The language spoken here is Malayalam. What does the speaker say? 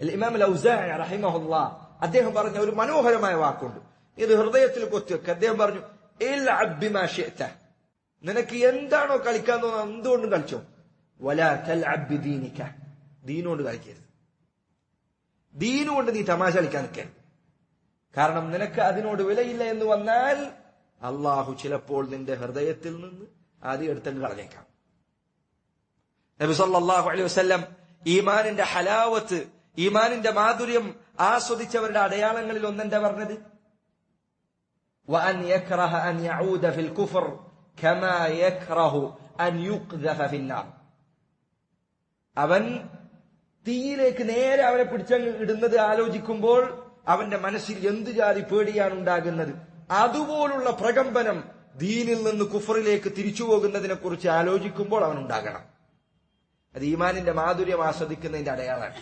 ഇമാം ലൗസാഇ റഹിമഹുല്ല അദ്ദേഹം പറഞ്ഞ ഒരു മനോഹരമായ വാക്കുണ്ട്. ഇത് ഹൃദയത്തിൽ കൊത്തിവെക്ക് അദ്ദേഹം പറഞ്ഞു ഇൽഅബ് ബിമാ ശിഅത. നിനക്ക് എന്താണോ കളിക്കാൻ തോന്നുന്നത് എന്തുകൊണ്ടും കളിച്ചോ. വലാ തൽഅബ് ബിദീനിക. ദീനുകൊണ്ട് കളിക്കരുത്. ദീനുകൊണ്ട് നീ തമാശ കളിക്കാൻ നിൽക്കരുത് കാരണം നിനക്ക് അതിനോട് വിലയില്ല എന്ന് വന്നാൽ അള്ളാഹു ചിലപ്പോൾ നിന്റെ ഹൃദയത്തിൽ നിന്ന് ആദ്യം എടുത്തങ്ങ് കളഞ്ഞേക്കാം. നബി സല്ലല്ലാഹു അലൈഹി വസല്ലം ഈമാനിന്റെ ഹലാവത്ത് ഈമാനിന്റെ മാധുര്യം ആസ്വദിച്ചവരുടെ അടയാളങ്ങളിൽ ഒന്നെന്താ പറഞ്ഞത്? അവൻ തീയിലേക്ക് നേരെ അവനെ പിടിച്ചങ്ങ് ഇടുന്നത് ആലോചിക്കുമ്പോൾ അവന്റെ മനസ്സിൽ എന്തു ജാതി പേടിയാണ് ഉണ്ടാകുന്നത്? അതുപോലുള്ള പ്രകമ്പനം ദീനിൽ നിന്ന് കുഫറിലേക്ക് തിരിച്ചു പോകുന്നതിനെ കുറിച്ച് ആലോചിക്കുമ്പോൾ അവൻ ഉണ്ടാകണം. അത് ഈമാനിന്റെ മാധുര്യം ആസ്വദിക്കുന്നതിന്റെ അടയാളമാണ്.